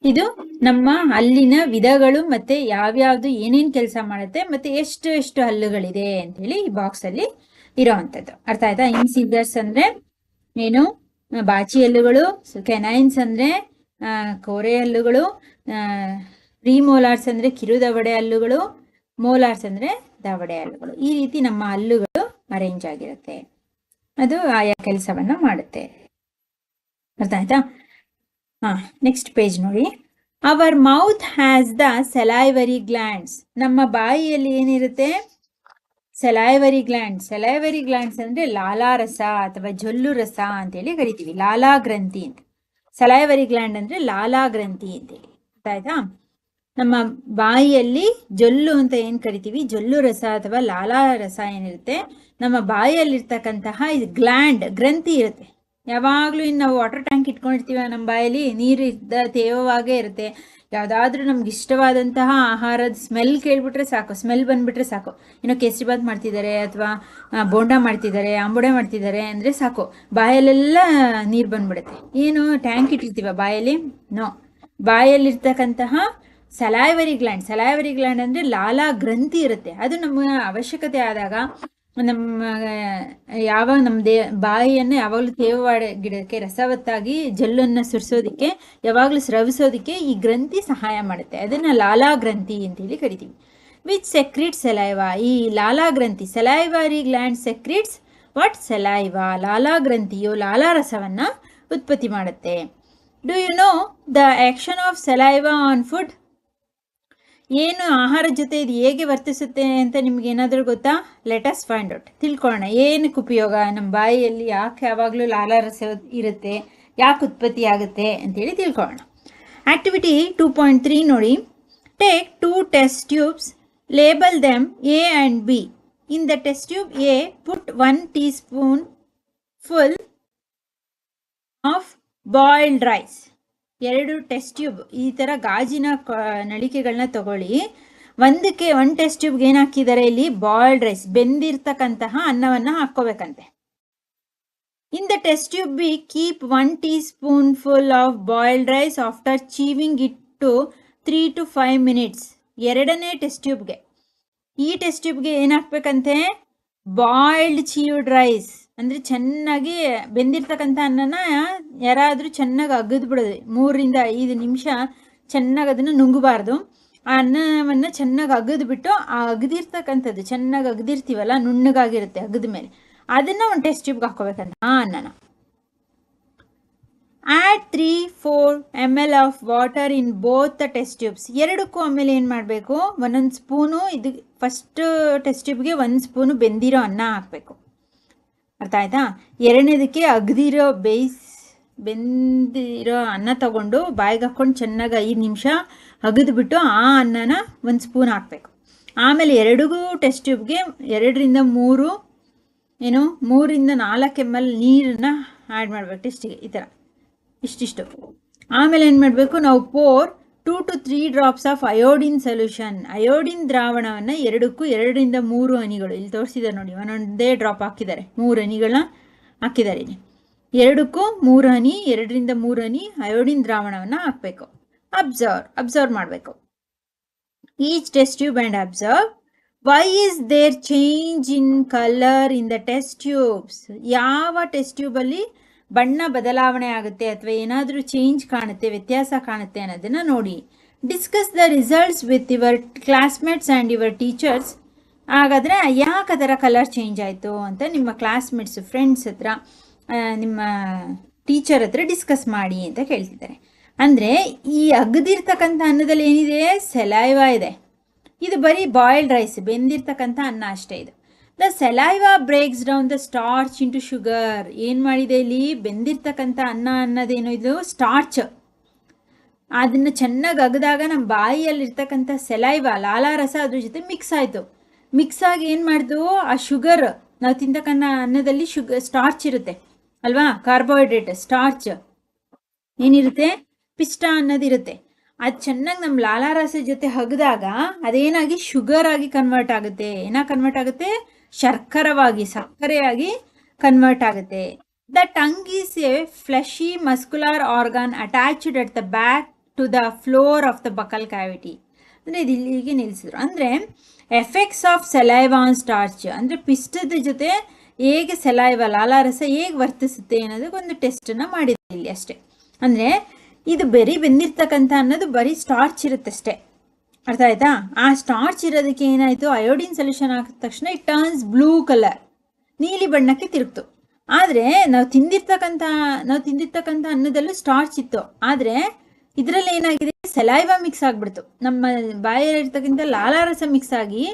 ಇದು ನಮ್ಮ ಹಲ್ಲಿನ ವಿಧಗಳು ಮತ್ತೆ ಯಾವ್ಯಾವ್ದು ಏನೇನ್ ಕೆಲಸ ಮಾಡುತ್ತೆ ಮತ್ತೆ ಎಷ್ಟು ಎಷ್ಟು ಹಲ್ಲುಗಳಿದೆ ಅಂತ ಹೇಳಿ ಈ ಬಾಕ್ಸ್ ಅಲ್ಲಿ ಇರೋವಂಥದ್ದು ಅರ್ಥ ಆಯ್ತಾ? ಇನ್ಸಿಗರ್ಸ್ ಅಂದ್ರೆ ಏನು? ಬಾಚಿ ಹಲ್ಲುಗಳು ಕೆನೈನ್ಸ್ ಅಂದ್ರೆ ಕೋರೆ ಹಲ್ಲುಗಳು ಪ್ರೀಮೋಲಾರ್ಸ್ ಅಂದ್ರೆ ಕಿರು ದವಡೆ ಹಲ್ಲುಗಳು ಮೋಲಾರ್ಸ್ ಅಂದ್ರೆ ದವಡೆ ಹಲ್ಲುಗಳು. ಈ ರೀತಿ ನಮ್ಮ ಹಲ್ಲುಗಳು ಅರೇಂಜ್ ಆಗಿರುತ್ತೆ. ಅದು ಆಯಾ ಕೆಲಸವನ್ನ ಮಾಡುತ್ತೆ. ಅರ್ಥ ಆಯ್ತಾ? ಹಾ ನೆಕ್ಸ್ಟ್ ಪೇಜ್ ನೋಡಿ. Our mouth has the salivary glands ನಮ್ಮ ಬಾಯಿಯಲ್ಲಿ ಏನಿರುತ್ತೆ? ಸೆಲೈವರಿ ಗ್ಲ್ಯಾಂಡ್ ಸೆಲೈವರಿ ಗ್ಲ್ಯಾಂಡ್ಸ್ ಅಂದ್ರೆ ಲಾಲಾರಸ ಅಥವಾ ಜೊಲ್ಲು ರಸ ಅಂತೇಳಿ ಕರಿತೀವಿ. ಲಾಲಾ ಗ್ರಂಥಿ ಅಂತ. ಸಲೈವರಿ ಗ್ಲ್ಯಾಂಡ್ ಅಂದ್ರೆ ಲಾಲಾ ಗ್ರಂಥಿ ಅಂತೇಳಿ. ಆಯ್ತಾ ನಮ್ಮ ಬಾಯಿಯಲ್ಲಿ ಜೊಲ್ಲು ಅಂತ ಏನ್ ಕರಿತೀವಿ? ಜೊಲ್ಲು ರಸ ಅಥವಾ ಲಾಲಾ ರಸ ಏನಿರುತ್ತೆ? ನಮ್ಮ ಬಾಯಿಯಲ್ಲಿರ್ತಕ್ಕಂತಹ ಇದು ಗ್ಲ್ಯಾಂಡ್ ಗ್ರಂಥಿ ಇರುತ್ತೆ. ಯಾವಾಗ್ಲೂ ಇನ್ನು ನಾವು ವಾಟರ್ ಟ್ಯಾಂಕ್ ಇಟ್ಕೊಂಡಿರ್ತೀವ ನಮ್ಮ ಬಾಯಲ್ಲಿ? ನೀರು ಇದ್ದ ತೇವವಾಗೇ ಇರುತ್ತೆ. ಯಾವುದಾದ್ರೂ ನಮ್ಗೆ ಇಷ್ಟವಾದಂತಹ ಆಹಾರದ ಸ್ಮೆಲ್ ಕೇಳಿಬಿಟ್ರೆ ಸಾಕು. ಸ್ಮೆಲ್ ಬಂದ್ಬಿಟ್ರೆ ಸಾಕು. ಏನೋ ಕೇಸರಿಬಾತ್ ಮಾಡ್ತಿದ್ದಾರೆ ಅಥವಾ ಬೋಂಡ ಮಾಡ್ತಿದ್ದಾರೆ, ಆಂಬುಡೆ ಮಾಡ್ತಿದ್ದಾರೆ ಅಂದ್ರೆ ಸಾಕು. ಬಾಯಲ್ಲೆಲ್ಲ ನೀರು ಬಂದ್ಬಿಡುತ್ತೆ. ಏನು ಟ್ಯಾಂಕ್ ಇಟ್ಟಿರ್ತೀವ ಬಾಯಲ್ಲಿ? ನೋ ಬಾಯಲ್ಲಿರ್ತಕ್ಕಂತಹ ಸಲೈವರಿ ಗ್ಲ್ಯಾಂಡ್ ಸಲೈವರಿ ಗ್ಲ್ಯಾಂಡ್ ಅಂದ್ರೆ ಲಾಲಾ ಗ್ರಂಥಿ ಇರುತ್ತೆ. ಅದು ನಮ್ಮ ಅವಶ್ಯಕತೆ ಆದಾಗ ನಮ್ಮ ಯಾವಾಗ ನಮ್ಮ ದೇ, ಬಾಯಿಯನ್ನು ಯಾವಾಗಲೂ ತೇವವಾಡ ಗಿಡಕ್ಕೆ ರಸವತ್ತಾಗಿ ಜಲ್ಲನ್ನು ಸುರಿಸೋದಕ್ಕೆ, ಯಾವಾಗಲೂ ಸ್ರವಿಸೋದಕ್ಕೆ ಈ ಗ್ರಂಥಿ ಸಹಾಯ ಮಾಡುತ್ತೆ. ಅದನ್ನು ಲಾಲಾ ಗ್ರಂಥಿ ಅಂತೇಳಿ ಕರಿತೀವಿ. ವಿಚ್ ಸೆಕ್ರಿಟ್ ಸೆಲೈವಾ ಈ ಲಾಲಾ ಗ್ರಂಥಿ salivary gland secretes what saliva ಲಾಲಾ ಗ್ರಂಥಿಯು ಲಾಲಾ ರಸವನ್ನು ಉತ್ಪತ್ತಿ ಮಾಡುತ್ತೆ. Do you know the action of saliva on food ಏನು ಆಹಾರ ಜೊತೆ ಇದು ಹೇಗೆ ವರ್ತಿಸುತ್ತೆ ಅಂತ ನಿಮ್ಗೆ ಏನಾದರೂ ಗೊತ್ತಾ? ಲೆಟಸ್ ಫೈಂಡ್ ಔಟ್ ತಿಳ್ಕೊಳ್ಳೋಣ. ಏನಕ್ಕೆ ಉಪಯೋಗ? ನಮ್ಮ ಬಾಯಿಯಲ್ಲಿ ಯಾಕೆ ಯಾವಾಗಲೂ ಲಾಲಾರಸ ಇರುತ್ತೆ? ಯಾಕೆ ಉತ್ಪತ್ತಿ ಆಗುತ್ತೆ ಅಂತೇಳಿ ತಿಳ್ಕೊಳ್ಳೋಣ. ಆಕ್ಟಿವಿಟಿ ಟೂ ಪಾಯಿಂಟ್ ತ್ರೀ ನೋಡಿ. Take two test tubes label them A and B in the test tube A put one teaspoon full of boiled rice ಎರಡು ಟೆಸ್ಟ್ ಟ್ಯೂಬ್ ಈ ಥರ ಗಾಜಿನ ನಳಿಕೆಗಳನ್ನ ತಗೊಳ್ಳಿ. ಒಂದಕ್ಕೆ ಒಂದು ಟೆಸ್ಟ್ ಟ್ಯೂಬ್ಗೆ ಏನು ಹಾಕಿದ್ದಾರೆ ಇಲ್ಲಿ? ಬಾಯ್ಲ್ಡ್ ರೈಸ್ ಬೆಂದಿರ್ತಕ್ಕಂತಹ ಅನ್ನವನ್ನು ಹಾಕ್ಕೋಬೇಕಂತೆ. In the test tube B keep one teaspoon full of boiled rice after chewing it two three to five minutes ಎರಡನೇ ಟೆಸ್ಟ್ ಟ್ಯೂಬ್ಗೆ ಈ ಟೆಸ್ಟ್ ಟ್ಯೂಬ್ಗೆ ಏನು ಹಾಕ್ಬೇಕಂತೆ? ಬಾಯ್ಲ್ಡ್ ಚೀವ್ಡ್ ರೈಸ್ ಅಂದರೆ ಚೆನ್ನಾಗಿ ಬೆಂದಿರ್ತಕ್ಕಂಥ ಅನ್ನನ ಯಾರಾದರೂ ಚೆನ್ನಾಗಿ ಅಗದು ಬಿಡೋದು. ಮೂರರಿಂದ ಐದು ನಿಮಿಷ ಚೆನ್ನಾಗಿ ಅದನ್ನು ನುಂಗಬಾರ್ದು. ಆ ಅನ್ನವನ್ನು ಚೆನ್ನಾಗಿ ಅಗದು ಬಿಟ್ಟು ಆ ಅಗದಿರ್ತಕ್ಕಂಥದ್ದು, ಚೆನ್ನಾಗಿ ಅಗದಿರ್ತೀವಲ್ಲ, ನುಣ್ಣಗಾಗಿರುತ್ತೆ ಅಗದ ಮೇಲೆ. ಅದನ್ನು ಒಂದು ಟೆಸ್ಟ್ ಟ್ಯೂಬ್ಗೆ ಹಾಕೋಬೇಕಂತ. ಆ ಅನ್ನನ. Add three four M L of water in both test tubes ಎರಡಕ್ಕೂ ಆಮೇಲೆ ಏನು ಮಾಡಬೇಕು? ಒಂದೊಂದು ಸ್ಪೂನು ಇದು ಫಸ್ಟ್ ಟೆಸ್ಟ್ ಟ್ಯೂಬ್ಗೆ ಒಂದು ಸ್ಪೂನು ಬೆಂದಿರೋ ಅನ್ನ ಹಾಕಬೇಕು. ಅರ್ಥ ಆಯ್ತಾ ಎರಡನೇದಕ್ಕೆ ಅಗ್ದಿರೋ ಬೇಯಿಸ್, ಬೆಂದಿರೋ ಅನ್ನ ತಗೊಂಡು ಬಾಯಿಗೆ ಹಾಕ್ಕೊಂಡು ಚೆನ್ನಾಗಿ ಐದು ನಿಮಿಷ ಅಗದ್ಬಿಟ್ಟು ಆ ಅನ್ನನ ಒಂದು ಸ್ಪೂನ್ ಹಾಕಬೇಕು. ಆಮೇಲೆ ಎರಡಿಗೂ ಟೆಸ್ಟ್ ಟ್ಯೂಬ್ಗೆ ಎರಡರಿಂದ ಮೂರು, ಏನು, ಮೂರಿಂದ ನಾಲ್ಕು ಎಂ ಎಲ್ ನೀರನ್ನ ಆ್ಯಡ್ ಮಾಡಬೇಕು ಟೆಸ್ಟಿಗೆ, ಈ ಥರ. ಇಷ್ಟಿಷ್ಟು. ಆಮೇಲೆ ಏನು ಮಾಡಬೇಕು, ನಾವು pour two to three drops of iodine solution iodine ದ್ರಾವಣವನ್ನು ಎರಡಕ್ಕೂ ಎರಡರಿಂದ ಮೂರು ಹನಿಗಳು ಇಲ್ಲಿ ತೋರಿಸಿದ್ದಾರೆ ನೋಡಿ, ಒಂದೊಂದೇ ಡ್ರಾಪ್ ಹಾಕಿದ್ದಾರೆ. ಮೂರು ಹನಿಗಳನ್ನ ಹಾಕಿದ್ದಾರೆ ಇಲ್ಲಿ. ಎರಡಕ್ಕೂ ಮೂರು ಹನಿ ಎರಡರಿಂದ ಮೂರು ಹನಿ ಅಯೋಡಿನ್ ದ್ರಾವಣವನ್ನು ಹಾಕಬೇಕು. ಅಬ್ಸರ್ವ್ ಅಬ್ಸರ್ವ್ ಮಾಡಬೇಕು. Each test tube and observe why is there change in colour in the test tubes ಯಾವ ಟೆಸ್ಟ್ ಟ್ಯೂಬಲ್ಲಿ ಬಣ್ಣ ಬದಲಾವಣೆ ಆಗುತ್ತೆ ಅಥವಾ ಏನಾದರೂ ಚೇಂಜ್ ಕಾಣುತ್ತೆ, ವ್ಯತ್ಯಾಸ ಕಾಣುತ್ತೆ ಅನ್ನೋದನ್ನು ನೋಡಿ. Discuss the results with your classmates and your teachers ಹಾಗಾದರೆ ಯಾಕೆ ಅದರ ಕಲರ್ ಚೇಂಜ್ ಆಯಿತು ಅಂತ ನಿಮ್ಮ ಕ್ಲಾಸ್ಮೇಟ್ಸ್ ಫ್ರೆಂಡ್ಸ್ ಹತ್ರ ನಿಮ್ಮ ಟೀಚರ್ ಹತ್ರ ಡಿಸ್ಕಸ್ ಮಾಡಿ ಅಂತ ಕೇಳ್ತಿದ್ದಾರೆ. ಅಂದರೆ ಈ ಅಗ್ದಿರ್ತಕ್ಕಂಥ ಅನ್ನದಲ್ಲಿ ಏನಿದೆ? ಸೆಲೈವ ಇದೆ. ಇದು ಬರೀ ಬಾಯ್ಲ್ಡ್ ರೈಸ್ ಬೆಂದಿರ್ತಕ್ಕಂಥ ಅನ್ನ ಅಷ್ಟೇ ಇದು. The saliva breaks down the starch into sugar ಏನು ಮಾಡಿದೆ ಇಲ್ಲಿ? ಬೆಂದಿರ್ತಕ್ಕಂಥ ಅನ್ನ ಅನ್ನೋದೇನು? ಇದು ಸ್ಟಾರ್ಚ್ ಅದನ್ನು ಚೆನ್ನಾಗಿ ಅಗದಾಗ ನಮ್ಮ ಬಾಯಿಯಲ್ಲಿರ್ತಕ್ಕಂಥ ಸೆಲೈವ ಲಾಲಾರಸ ಅದ್ರ ಜೊತೆ ಮಿಕ್ಸ್ ಆಯಿತು. ಮಿಕ್ಸ್ ಆಗಿ ಏನು ಆ ಶುಗರ್ ನಾವು ತಿಂತಕ್ಕಂಥ ಅನ್ನದಲ್ಲಿ ಶುಗರ್ ಸ್ಟಾರ್ಚ್ ಇರುತ್ತೆ. ಅಲ್ವಾ? ಕಾರ್ಬೋಹೈಡ್ರೇಟ್ ಸ್ಟಾರ್ಚ್ ಏನಿರುತ್ತೆ? ಪಿಷ್ಟ ಅನ್ನೋದಿರುತ್ತೆ. ಅದು ಚೆನ್ನಾಗಿ ನಮ್ಮ ಲಾಲಾರಸ ಜೊತೆ ಹಗ್ದಾಗ ಅದೇನಾಗಿ ಶುಗರ್ ಆಗಿ ಕನ್ವರ್ಟ್ ಆಗುತ್ತೆ? ಏನಾಗಿ ಕನ್ವರ್ಟ್ ಆಗುತ್ತೆ? ಶರ್ಕರವಾಗಿ, ಸಕ್ಕರೆಯಾಗಿ ಕನ್ವರ್ಟ್ ಆಗುತ್ತೆ. The tongue is a fleshy muscular organ attached at the back to the floor of the buccal cavity ಅಂದರೆ ಇದು ಇಲ್ಲಿಗೆ ನಿಲ್ಲಿಸಿದ್ರು. ಅಂದರೆ ಎಫೆಕ್ಟ್ಸ್ ಆಫ್ ಸೆಲೈವಾನ್ ಸ್ಟಾರ್ಚ್ ಅಂದರೆ ಪಿಷ್ಟದ ಜೊತೆ ಹೇಗೆ ಸೆಲೈವ ಲಾಲಾರಸ ಹೇಗೆ ವರ್ತಿಸುತ್ತೆ ಅನ್ನೋದಕ್ಕೆ ಒಂದು ಟೆಸ್ಟನ್ನು ಮಾಡಿದ್ರು ಇಲ್ಲಿ ಅಷ್ಟೇ. ಅಂದರೆ ಇದು ಬರೀ ಬೆಂದಿರ್ತಕ್ಕಂಥ ಅನ್ನೋದು ಬರೀ ಸ್ಟಾರ್ಚ್ ಇರುತ್ತೆ ಅಷ್ಟೇ ಅರ್ಥ ಆಯ್ತಾ? ಆ ಸ್ಟಾರ್ಚ್ ಇರೋದಕ್ಕೆ ಏನಾಯಿತು? ಅಯೋಡಿನ್ ಸೊಲ್ಯೂಷನ್ ಹಾಕಿದ ತಕ್ಷಣ ಇಟ್ ಟರ್ನ್ಸ್ ಬ್ಲೂ ಕಲರ್ ನೀಲಿ ಬಣ್ಣಕ್ಕೆ ತಿರುಗ್ತು. ಆದರೆ ನಾವು ತಿಂದಿರ್ತಕ್ಕಂಥ ನಾವು ತಿಂದಿರ್ತಕ್ಕಂಥ ಅನ್ನದಲ್ಲೂ ಸ್ಟಾರ್ಚ್ ಇತ್ತು. ಆದರೆ ಇದರಲ್ಲಿ ಏನಾಗಿದೆ? ಸೆಲೈವ ಮಿಕ್ಸ್ ಆಗಿಬಿಡ್ತು. ನಮ್ಮ ಬಾಯಲ್ಲಿರ್ತಕ್ಕಂಥ ಲಾಲಾರಸ ಮಿಕ್ಸ್ ಆಗಿ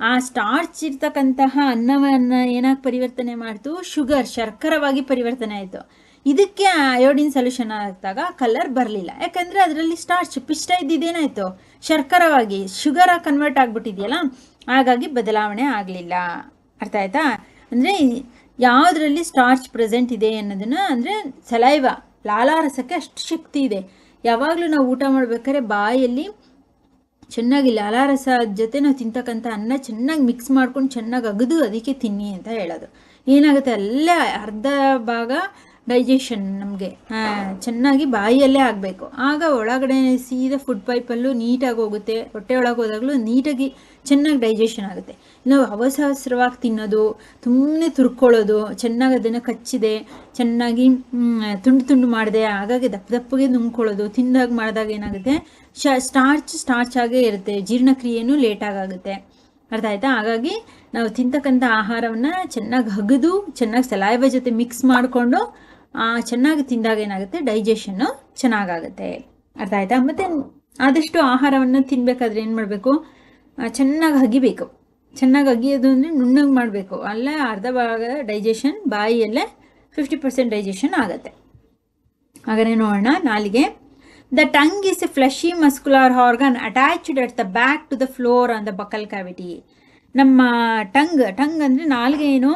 ಆ ಸ್ಟಾರ್ಚ್ ಇರ್ತಕ್ಕಂತಹ ಅನ್ನವನ್ನು ಏನಾಗಿ ಪರಿವರ್ತನೆ ಮಾಡ್ತು? ಶುಗರ್ ಶರ್ಕರವಾಗಿ ಪರಿವರ್ತನೆ ಆಯಿತು. ಇದಕ್ಕೆ ಅಯೋಡಿನ್ ಸೊಲ್ಯೂಷನ್ ಹಾಕಿದಾಗ ಕಲರ್ ಬರಲಿಲ್ಲ. ಯಾಕಂದರೆ ಅದರಲ್ಲಿ ಸ್ಟಾರ್ಚ್ ಪಿಷ್ಟ ಇದ್ದಿದ್ದೇನಾಯಿತು ಶರ್ಕರವಾಗಿ ಶುಗರ ಕನ್ವರ್ಟ್ ಆಗಿಬಿಟ್ಟಿದೆಯಲ್ಲ, ಹಾಗಾಗಿ ಬದಲಾವಣೆ ಆಗಲಿಲ್ಲ. ಅರ್ಥ ಆಯ್ತಾ? ಅಂದರೆ ಯಾವುದರಲ್ಲಿ ಸ್ಟಾರ್ಚ್ ಪ್ರೆಸೆಂಟ್ ಇದೆ ಅನ್ನೋದನ್ನು, ಅಂದರೆ ಸಲೈವ ಲಾಲಾರಸಕ್ಕೆ ಅಷ್ಟು ಶಕ್ತಿ ಇದೆ. ಯಾವಾಗಲೂ ನಾವು ಊಟ ಮಾಡ್ಬೇಕಾದ್ರೆ ಬಾಯಲ್ಲಿ ಚೆನ್ನಾಗಿ ಲಾಲಾರಸ ಜೊತೆ ನಾವು ತಿಂತಕ್ಕಂಥ ಅನ್ನ ಚೆನ್ನಾಗಿ ಮಿಕ್ಸ್ ಮಾಡ್ಕೊಂಡು ಚೆನ್ನಾಗಿ ಅಗದು, ಅದಕ್ಕೆ ತಿನ್ನಿ ಅಂತ ಹೇಳೋದು. ಏನಾಗುತ್ತೆ? ಅಲ್ಲೇ ಅರ್ಧ ಭಾಗ ಡೈಜೆಷನ್ ನಮಗೆ. ಚೆನ್ನಾಗಿ ಬಾಯಿಯಲ್ಲೇ ಆಗಬೇಕು. ಆಗ ಒಳಗಡೆ ಸೀದಾ ಫುಡ್ ಪೈಪಲ್ಲೂ ನೀಟಾಗಿ ಹೋಗುತ್ತೆ. ಹೊಟ್ಟೆ ಒಳಗೆ ಹೋದಾಗಲೂ ನೀಟಾಗಿ ಚೆನ್ನಾಗಿ ಡೈಜೆಷನ್ ಆಗುತ್ತೆ. ನಾವು ಅವಸರವಾಗಿ ತಿನ್ನೋದು ತುಂಬ ತುರ್ಕೊಳ್ಳೋದು, ಚೆನ್ನಾಗಿ ಅದನ್ನು ಕಚ್ಚಿದೆ, ಚೆನ್ನಾಗಿ ತುಂಡು ತುಂಡು ಮಾಡಿದೆ, ಹಾಗಾಗಿ ದಪ್ಪ ದಪ್ಪಗೆ ನುಂಗ್ಕೊಳ್ಳೋದು, ತಿಂದಾಗ ಮಾಡಿದಾಗ ಏನಾಗುತ್ತೆ? ಶ ಸ್ಟಾರ್ಚ್ ಸ್ಟಾರ್ಚ್ ಆಗೇ ಇರುತ್ತೆ. ಜೀರ್ಣಕ್ರಿಯೆನೂ ಲೇಟಾಗುತ್ತೆ ಅರ್ಥ ಆಯ್ತಾ? ಹಾಗಾಗಿ ನಾವು ತಿಂತಕ್ಕಂಥ ಆಹಾರವನ್ನು ಚೆನ್ನಾಗಿ ಹಗದು, ಚೆನ್ನಾಗಿ ಸಲಾಯವ ಜೊತೆ ಮಿಕ್ಸ್ ಮಾಡಿಕೊಂಡು ಚೆನ್ನಾಗಿ ತಿಂದಾಗ ಏನಾಗುತ್ತೆ? ಡೈಜೆಷನ್ನು ಚೆನ್ನಾಗಾಗುತ್ತೆ. ಅರ್ಥ ಆಯ್ತಾ? ಮತ್ತು ಆದಷ್ಟು ಆಹಾರವನ್ನು ತಿನ್ನಬೇಕಾದ್ರೆ ಏನು ಮಾಡಬೇಕು? ಚೆನ್ನಾಗಿ ಹಗಿಬೇಕು ಚೆನ್ನಾಗಿ ಅಗಿಯೋದು ಅಂದರೆ ನುಣ್ಣಗೆ ಮಾಡಬೇಕು. ಅಲ್ಲೇ ಅರ್ಧ ಭಾಗ ಡೈಜೆಷನ್ ಬಾಯಿಯಲ್ಲೇ ಫಿಫ್ಟಿ ಪರ್ಸೆಂಟ್ ಡೈಜೆಷನ್ ಆಗುತ್ತೆ. ಹಾಗಾದರೆ ನೋಡೋಣ ನಾಲಿಗೆ. The tongue is a fleshy muscular organ attached at the back to the floor on the buccal cavity ನಮ್ಮ ಟಂಗ್ ಟಂಗ್ ಅಂದರೆ ನಾಲ್ಗೆ ಏನು?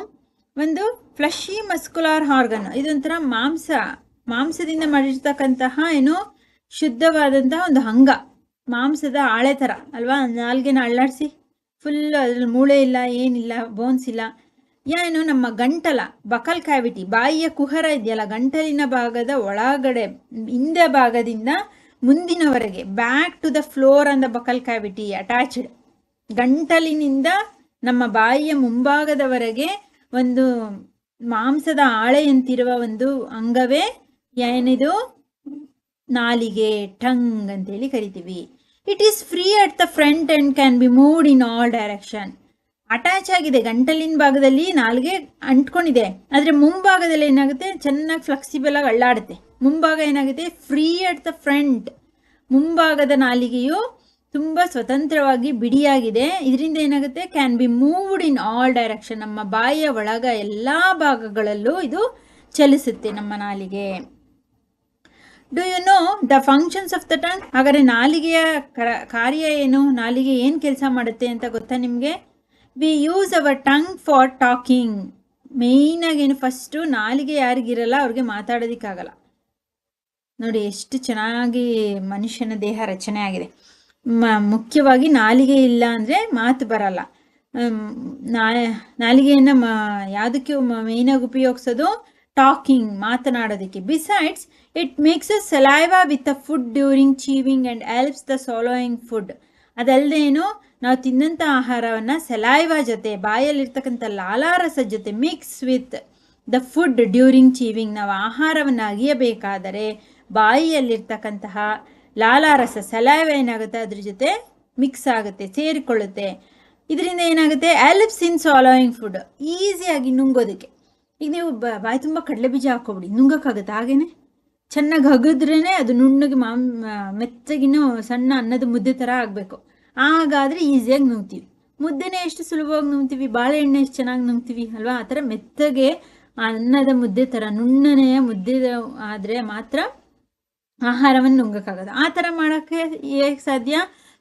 ಒಂದು ಫ್ಲಶಿ ಮಸ್ಕುಲಾರ್ ಆರ್ಗನ್ ಇದೊಂಥರ ಮಾಂಸ, ಮಾಂಸದಿಂದ ಮಾಡಿರ್ತಕ್ಕಂತಹ ಏನು ಶುದ್ಧವಾದಂತಹ ಒಂದು ಅಂಗ. ಮಾಂಸದ ಆಳೆ ಥರ ಅಲ್ವಾ? ನಾಲ್ಗೆನ ಅಳ್ಳಾಡಿಸಿ ಫುಲ್ ಅದ್ರಲ್ಲಿ ಮೂಳೆ ಇಲ್ಲ, ಏನಿಲ್ಲ ಬೋನ್ಸ್ ಇಲ್ಲ. ಏನು ನಮ್ಮ ಗಂಟಲ ಬಕಲ್ ಕ್ಯಾವಿಟಿ ಬಾಯಿಯ ಕುಹರ ಇದೆಯಲ್ಲ, ಗಂಟಲಿನ ಭಾಗದ ಒಳಗಡೆ, ಹಿಂದೆ ಭಾಗದಿಂದ ಮುಂದಿನವರೆಗೆ back to the floor on the buccal cavity attached ಗಂಟಲಿನಿಂದ ನಮ್ಮ ಬಾಯಿಯ ಮುಂಭಾಗದವರೆಗೆ ಒಂದು ಮಾಂಸದ ಆಳೆಯಂತಿರುವ ಒಂದು ಅಂಗವೇ ಏನಿದು? ನಾಲಿಗೆ ಟಂಗ್ ಅಂತೇಳಿ ಕರಿತೀವಿ. It is free at the front and can be moved in all direction attach ಆಗಿದೆ, ಗಂಟಲಿನ ಭಾಗದಲ್ಲಿ ನಾಲ್ಗೆ ಅಂಟ್ಕೊಂಡಿದೆ. ಆದರೆ ಮುಂಭಾಗದಲ್ಲಿ ಏನಾಗುತ್ತೆ? ಚೆನ್ನಾಗಿ ಫ್ಲೆಕ್ಸಿಬಲ್ ಆಗಿ ಅಳ್ಳಾಡುತ್ತೆ. ಮುಂಭಾಗ ಏನಾಗುತ್ತೆ? ಫ್ರೀ ಅಟ್ ದ ಫ್ರಂಟ್ ಮುಂಭಾಗದ ನಾಲಿಗೆಯು ತುಂಬ ಸ್ವತಂತ್ರವಾಗಿ ಬಿಡಿಯಾಗಿದೆ. ಇದರಿಂದ ಏನಾಗುತ್ತೆ? Can be moved in all direction ನಮ್ಮ ಬಾಯಿಯ ಒಳಗ ಎಲ್ಲ ಭಾಗಗಳಲ್ಲೂ ಇದು ಚಲಿಸುತ್ತೆ ನಮ್ಮ ನಾಲಿಗೆ. Do you know the functions of the tongue ಹಾಗಾದರೆ ನಾಲಿಗೆಯ ಕಾರ್ಯ ಏನು? ನಾಲಿಗೆ ಏನು ಕೆಲಸ ಮಾಡುತ್ತೆ ಅಂತ ಗೊತ್ತಾ ನಿಮಗೆ? We use our tongue for talking ಮೇಯ್ನಾಗಿ ಏನು? ಫಸ್ಟು ನಾಲಿಗೆ ಯಾರಿಗಿರಲ್ಲ ಅವ್ರಿಗೆ ಮಾತಾಡೋದಕ್ಕಾಗಲ್ಲ. ನೋಡಿ, ಎಷ್ಟು ಚೆನ್ನಾಗಿ ಮನುಷ್ಯನ ದೇಹ ರಚನೆ ಆಗಿದೆ. ಮುಖ್ಯವಾಗಿ ನಾಲಿಗೆ ಇಲ್ಲ ಅಂದರೆ ಮಾತು ಬರಲ್ಲ. ನಾ, ನಾಲಿಗೆಯನ್ನು ಮ, ಯಾವುದಕ್ಕೆ ಮೇಯ್ನಾಗಿ ಉಪಯೋಗಿಸೋದು? ಟಾಕಿಂಗ್ ಮಾತನಾಡೋದಕ್ಕೆ. Besides it makes a saliva with a food during chewing and helps the swallowing food ಅದಲ್ಲದೇನು ನಾವು ತಿನ್ನಂಥ ಆಹಾರವನ್ನು ಸಲೈವಾ ಜೊತೆ, ಬಾಯಲ್ಲಿರ್ತಕ್ಕಂಥ ಲಾಲಾರಸ ಜೊತೆ mix with the food during chewing ನಾವು ಆಹಾರವನ್ನು ಅಗಿಯಬೇಕಾದರೆ, ಬಾಯಿಯಲ್ಲಿರ್ತಕ್ಕಂತಹ ಲಾಲಾರಸ ಸಲೈವ್ ಏನಾಗುತ್ತೆ? ಅದ್ರ ಜೊತೆ ಮಿಕ್ಸ್ ಆಗುತ್ತೆ, ಸೇರಿಕೊಳ್ಳುತ್ತೆ. ಇದರಿಂದ ಏನಾಗುತ್ತೆ? ಆಲಿಪ್ಸ್ ಇನ್ ಸಾಲೋಯಿಂಗ್ ಫುಡ್ ಈಸಿಯಾಗಿ ನುಂಗೋದಕ್ಕೆ. ಈಗ ನೀವು ಬಾಯಿ ತುಂಬ ಕಡಲೆ ಬೀಜ ಹಾಕೋಬಿಡಿ ನುಂಗೋಕ್ಕಾಗುತ್ತೆ ಹಾಗೇನೆ? ಚೆನ್ನಾಗಿ ಹಗದ್ರೇ ಅದು ನುಣ್ಣಗೆ ಮಾಮ್ ಮೆತ್ತಗಿನೂ ಸಣ್ಣ ಅನ್ನದ ಮುದ್ದೆ ಥರ ಆಗಬೇಕು. ಹಾಗಾದರೆ ಈಸಿಯಾಗಿ ನುಂಗ್ತೀವಿ. ಮುದ್ದೆನೇ ಎಷ್ಟು ಸುಲಭವಾಗಿ ನುಂಗ್ತೀವಿ? ಬಾಳೆಹಣ್ಣೆ ಎಷ್ಟು ಚೆನ್ನಾಗಿ ನುಂಗ್ತೀವಿ ಅಲ್ವಾ? ಆ ಥರ ಮೆತ್ತಗೆ ಅನ್ನದ ಮುದ್ದೆ ಥರ ನುಣ್ಣನೆಯ ಮುದ್ದೆ ಆದರೆ ಮಾತ್ರ ಆಹಾರವನ್ನು ನುಂಗಕ್ಕಾಗದು ಆ ಥರ ಮಾಡೋಕ್ಕೆ ಹೇಗೆ ಸಾಧ್ಯ?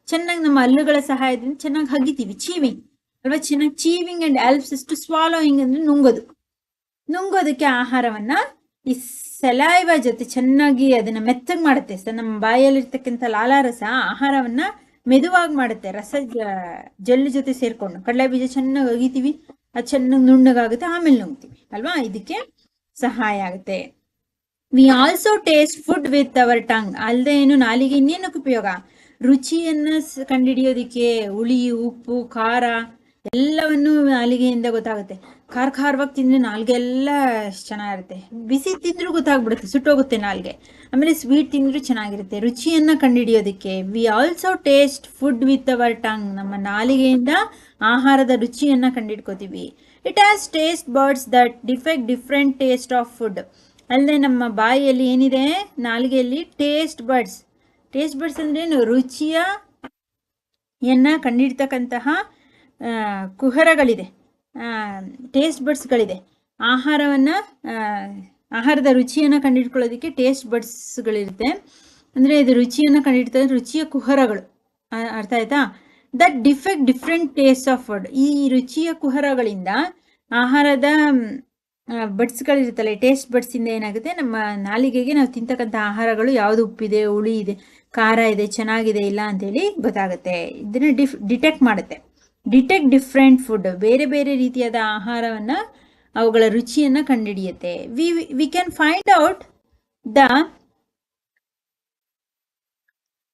ಚೆನ್ನಾಗಿ ನಮ್ಮ ಹಲ್ಲುಗಳ ಸಹಾಯದಿಂದ ಚೆನ್ನಾಗಿ ಹಗಿತೀವಿ ಚೀವಿಂಗ್ ಅಲ್ವಾ? ಚೆನ್ನಾಗಿ chewing and helps to swallowing ಅಂದ್ರೆ ನುಂಗೋದು. ನುಂಗೋದಕ್ಕೆ ಆಹಾರವನ್ನ ಈ ಸೆಲೈವ ಜೊತೆ ಚೆನ್ನಾಗಿ ಅದನ್ನ ಮೆತ್ತಗೆ ಮಾಡುತ್ತೆ. ಸ ನಮ್ಮ ಬಾಯಲ್ಲಿರ್ತಕ್ಕಂಥ ಲಾಲಾರಸ ಆಹಾರವನ್ನ ಮೆದುವಾಗಿ ಮಾಡುತ್ತೆ. ರಸ ಜಲ್ಲು ಜೊತೆ ಸೇರ್ಕೊಂಡು. ಕಡಲೆ ಬೀಜ ಚೆನ್ನಾಗಿ ಒಗಿತೀವಿ ಅದು ಚೆನ್ನಾಗಿ ನುಣ್ಣಗಾಗುತ್ತೆ, ಆಮೇಲೆ ನುಂಗ್ತೀವಿ. ಅಲ್ವಾ? ಇದಕ್ಕೆ ಸಹಾಯ ಆಗುತ್ತೆ. We also taste food with our tongue ಅಲ್ಲದೆ ಏನು ನಾಲಿಗೆ ಇನ್ನೇನಕ್ಕೆ ಉಪಯೋಗ? ರುಚಿಯನ್ನ ಕಂಡುಹಿಡಿಯೋದಕ್ಕೆ ಹುಳಿ, ಉಪ್ಪು, ಖಾರ ಎಲ್ಲವನ್ನು ನಾಲಿಗೆಯಿಂದ ಗೊತ್ತಾಗುತ್ತೆ. ಖಾರ ಖಾರವಾಗಿ ತಿಂದ್ರೆ ನಾಲ್ಗೆ ಎಲ್ಲ ಚೆನ್ನಾಗಿರುತ್ತೆ. ಬಿಸಿ ತಿಂದ್ರೂ ಗೊತ್ತಾಗ್ಬಿಡುತ್ತೆ, ಸುಟ್ಟೋಗುತ್ತೆ ನಾಲ್ಗೆ. ಆಮೇಲೆ ಸ್ವೀಟ್ ತಿಂದ್ರೂ ಚೆನ್ನಾಗಿರುತ್ತೆ. ರುಚಿಯನ್ನ ಕಂಡುಹಿಡಿಯೋದಕ್ಕೆ we also taste food with our tongue ನಮ್ಮ ನಾಲಿಗೆಯಿಂದ ಆಹಾರದ ರುಚಿಯನ್ನ ಕಂಡಿಡ್ಕೋತೀವಿ. It has taste buds that detect different taste of food ಅಲ್ಲದೆ ನಮ್ಮ ಬಾಯಿಯಲ್ಲಿ ಏನಿದೆ? ನಾಲ್ಗೆಯಲ್ಲಿ ಟೇಸ್ಟ್ ಬರ್ಡ್ಸ್ ಟೇಸ್ಟ್ ಬರ್ಡ್ಸ್ ಅಂದ್ರೇನು ರುಚಿಯ ಎನ್ನ ಕಂಡಿಡ್ತಕ್ಕಂತಹ ಕುಹರಗಳಿದೆ. ಟೇಸ್ಟ್ ಬರ್ಡ್ಸ್ಗಳಿದೆ ಆಹಾರವನ್ನು ಆಹಾರದ ರುಚಿಯನ್ನು ಕಂಡಿಡ್ಕೊಳ್ಳೋದಕ್ಕೆ ಟೇಸ್ಟ್ ಬರ್ಡ್ಸ್ಗಳಿರುತ್ತೆ ಅಂದರೆ ಇದು ರುಚಿಯನ್ನು ಕಂಡಿಡ್ತದೆ ರುಚಿಯ ಕುಹರಗಳು. ಅರ್ಥ ಆಯ್ತಾ? That detect different taste of food ಈ ರುಚಿಯ ಕುಹರಗಳಿಂದ ಆಹಾರದ ಬಡ್ಸ್ಗಳಿರುತ್ತಲ್ಲ ಟೇಸ್ಟ್ ಬಡ್ಸಿಂದ ಏನಾಗುತ್ತೆ, ನಮ್ಮ ನಾಲಿಗೆಗೆ ನಾವು ತಿಂತಕ್ಕಂಥ ಆಹಾರಗಳು ಯಾವುದು ಉಪ್ಪಿದೆ, ಹುಳಿ ಇದೆ, ಖಾರ ಇದೆ, ಚೆನ್ನಾಗಿದೆ ಇಲ್ಲ ಅಂತೇಳಿ ಗೊತ್ತಾಗುತ್ತೆ. ಇದನ್ನ ಡಿಫ್ ಡಿಟೆಕ್ಟ್ ಮಾಡುತ್ತೆ. ಡಿಟೆಕ್ಟ್ ಡಿಫ್ರೆಂಟ್ ಫುಡ್ ಬೇರೆ ಬೇರೆ ರೀತಿಯಾದ ಆಹಾರವನ್ನು ಅವುಗಳ ರುಚಿಯನ್ನು ಕಂಡುಹಿಡಿಯುತ್ತೆ. We we can find out the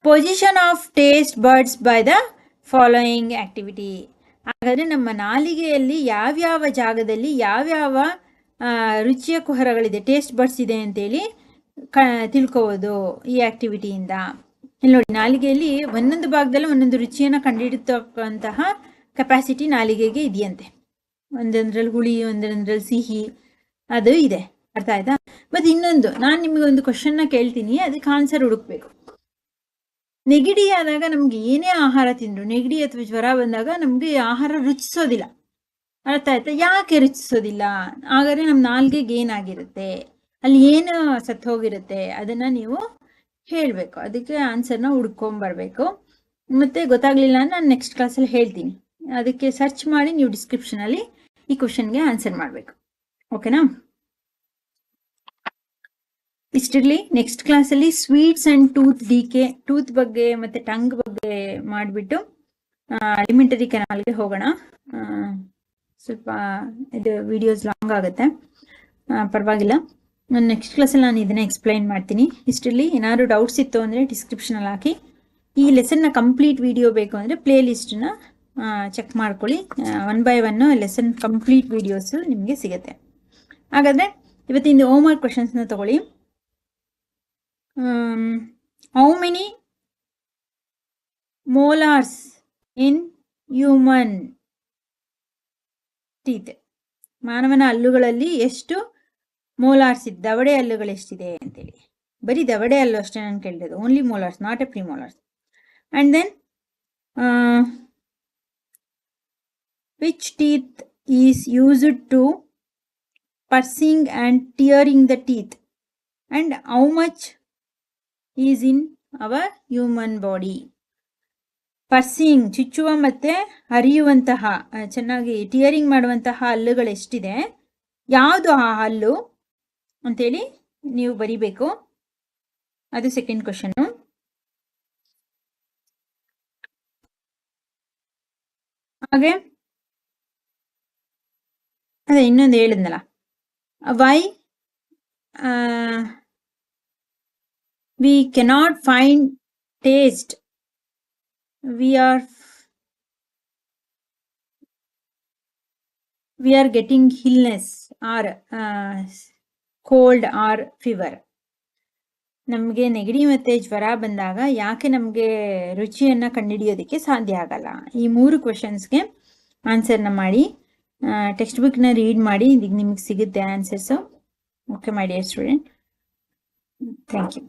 position of taste buds by the following activity ಹಾಗಾದರೆ ನಮ್ಮ ನಾಲಿಗೆಯಲ್ಲಿ ಯಾವ್ಯಾವ ಜಾಗದಲ್ಲಿ ಯಾವ್ಯಾವ ರುಚಿಯ ಕುಹರಗಳಿದೆ ಟೇಸ್ಟ್ ಬಡ್ಸ್ ಇದೆ ಅಂತೇಳಿ ಕ, ತಿಳ್ಕೋಬೋದು ಈ ಆ್ಯಕ್ಟಿವಿಟಿಯಿಂದ ಇಲ್ಲಿ ನೋಡಿ, ನಾಲಿಗೆಯಲ್ಲಿ ಒಂದೊಂದು ಭಾಗದಲ್ಲಿ ಒಂದೊಂದು ರುಚಿಯನ್ನು ಕಂಡುಹಿಡಿತಕ್ಕಂತಹ ಕೆಪಾಸಿಟಿ ನಾಲಿಗೆಗೆ ಇದೆಯಂತೆ. ಒಂದೊಂದ್ರಲ್ಲಿ ಹುಳಿ, ಒಂದೊಂದ್ರಲ್ಲಿ ಸಿಹಿ, ಅದು ಇದೆ. ಅರ್ಥ ಆಯ್ತಾ? ಮತ್ತೆ ಇನ್ನೊಂದು, ನಾನು ನಿಮಗೆ ಒಂದು ಕ್ವಶನ್ನ ಕೇಳ್ತೀನಿ, ಅದಕ್ಕೆ ಆನ್ಸರ್ ಹುಡುಕ್ಬೇಕು. ನೆಗಡಿ ಆದಾಗ ನಮ್ಗೆ ಏನೇ ಆಹಾರ ತಿಂದ್ರು, ನೆಗಡಿ ಅಥವಾ ಜ್ವರ ಬಂದಾಗ ನಮ್ಗೆ ಆಹಾರ ರುಚಿಸೋದಿಲ್ಲ. ಅರ್ಥ ಆಯ್ತಾ? ಯಾಕೆ ರುಚಿಸೋದಿಲ್ಲ? ಹಾಗಾದ್ರೆ ನಮ್ಮ ನಾಲ್ಗೆಗೆ ಏನಾಗಿರುತ್ತೆ? ಅಲ್ಲಿ ಏನು ಸತ್ತು ಹೋಗಿರುತ್ತೆ? ಅದನ್ನ ನೀವು ಹೇಳಬೇಕು. ಅದಕ್ಕೆ ಆನ್ಸರ್ನ ಹುಡ್ಕೊಂಬರ್ಬೇಕು. ಮತ್ತೆ ಗೊತ್ತಾಗ್ಲಿಲ್ಲ ಅಂದ್ರೆ ನಾನು ನೆಕ್ಸ್ಟ್ ಕ್ಲಾಸಲ್ಲಿ ಹೇಳ್ತೀನಿ. ಅದಕ್ಕೆ ಸರ್ಚ್ ಮಾಡಿ ನೀವು ಡಿಸ್ಕ್ರಿಪ್ಷನಲ್ಲಿ ಈ ಕ್ವಶನ್ಗೆ ಆನ್ಸರ್ ಮಾಡಬೇಕು. ಓಕೆನಾ ಇಷ್ಟಿರ್ಲಿ ನೆಕ್ಸ್ಟ್ ಕ್ಲಾಸಲ್ಲಿ sweets and tooth decay tooth ಬಗ್ಗೆ ಮತ್ತೆ ಟಂಗ್ ಬಗ್ಗೆ ಮಾಡಿಬಿಟ್ಟು ಅಲಿಮೆಂಟರಿ ಕೆನಾಲ್ಗೆ ಹೋಗೋಣ. ಸ್ವಲ್ಪ ಇದು ವಿಡಿಯೋಸ್ ಲಾಂಗ್ ಆಗುತ್ತೆ. ಪರವಾಗಿಲ್ಲ. ನಾನು ನೆಕ್ಸ್ಟ್ ಕ್ಲಾಸಲ್ಲಿ ನಾನು ಇದನ್ನ ಎಕ್ಸ್ಪ್ಲೈನ್ ಮಾಡ್ತೀನಿ. ಇಷ್ಟರಲ್ಲಿ ಏನಾದರೂ ಡೌಟ್ಸ್ ಇತ್ತು ಅಂದರೆ ಡಿಸ್ಕ್ರಿಪ್ಷನಲ್ಲಿ ಹಾಕಿ. ಈ ಲೆಸನ್ನ ಕಂಪ್ಲೀಟ್ ವಿಡಿಯೋ ಬೇಕು ಅಂದರೆ ಪ್ಲೇ ಲಿಸ್ಟನ್ನ ಚೆಕ್ ಮಾಡ್ಕೊಳ್ಳಿ. One by one lesson complete videos ನಿಮಗೆ ಸಿಗುತ್ತೆ. ಹಾಗಾದರೆ ಇವತ್ತಿಂದ ಹೋಮ್ ವರ್ಕ್ ಕ್ವಶನ್ಸ್ನ ತಗೊಳ್ಳಿ. How many molars in human teeth ಮಾನವನ ಹಲ್ಲುಗಳಲ್ಲಿ ಎಷ್ಟು ಮೋಲಾರ್ಸ್ ಇದೆ ದವಡೆ ಹಲ್ಲುಗಳು ಎಷ್ಟಿದೆ ಅಂತೇಳಿ. ಬರೀ ದವಡೆ ಹಲ್ಲು ಅಷ್ಟೇ ನಾನು ಕೇಳಿದ್ದು only molars not a premolars and then which teeth is used to piercing and tearing the teeth and how much is in our human body piercing, ಚುಚ್ಚುವ ಮತ್ತೆ ಹರಿಯುವಂತಹ ಚೆನ್ನಾಗಿ ಟಿಯರಿಂಗ್ ಮಾಡುವಂತಹ ಹಲ್ಲುಗಳು ಎಷ್ಟಿದೆ ಯಾವುದು ಆ ಹಲ್ಲು ಅಂತೇಳಿ ನೀವು ಬರಿಬೇಕು. ಅದು ಸೆಕೆಂಡ್ ಕ್ವಶನ್ನು ಹಾಗೆ. ಅದೇ ಇನ್ನೊಂದು ಹೇಳಿದ್ನಲ್ಲ. Why we cannot find taste we are we are illness illness or cold or fever. ನಮಗೆ ನೆಗಡಿ ಮತ್ತು ಜ್ವರ ಬಂದಾಗ ಯಾಕೆ ನಮಗೆ ರುಚಿಯನ್ನು ಕಂಡುಹಿಡಿಯೋದಕ್ಕೆ ಸಾಧ್ಯ ಆಗಲ್ಲ? ಈ ಮೂರು ಕ್ವಶನ್ಸ್ಗೆ ಆನ್ಸರ್ನ ಮಾಡಿ ಟೆಕ್ಸ್ಟ್ ಬುಕ್ನ ರೀಡ್ ಮಾಡಿ ನಿಮಗೆ ಸಿಗುತ್ತೆ answers okay my dear student thank you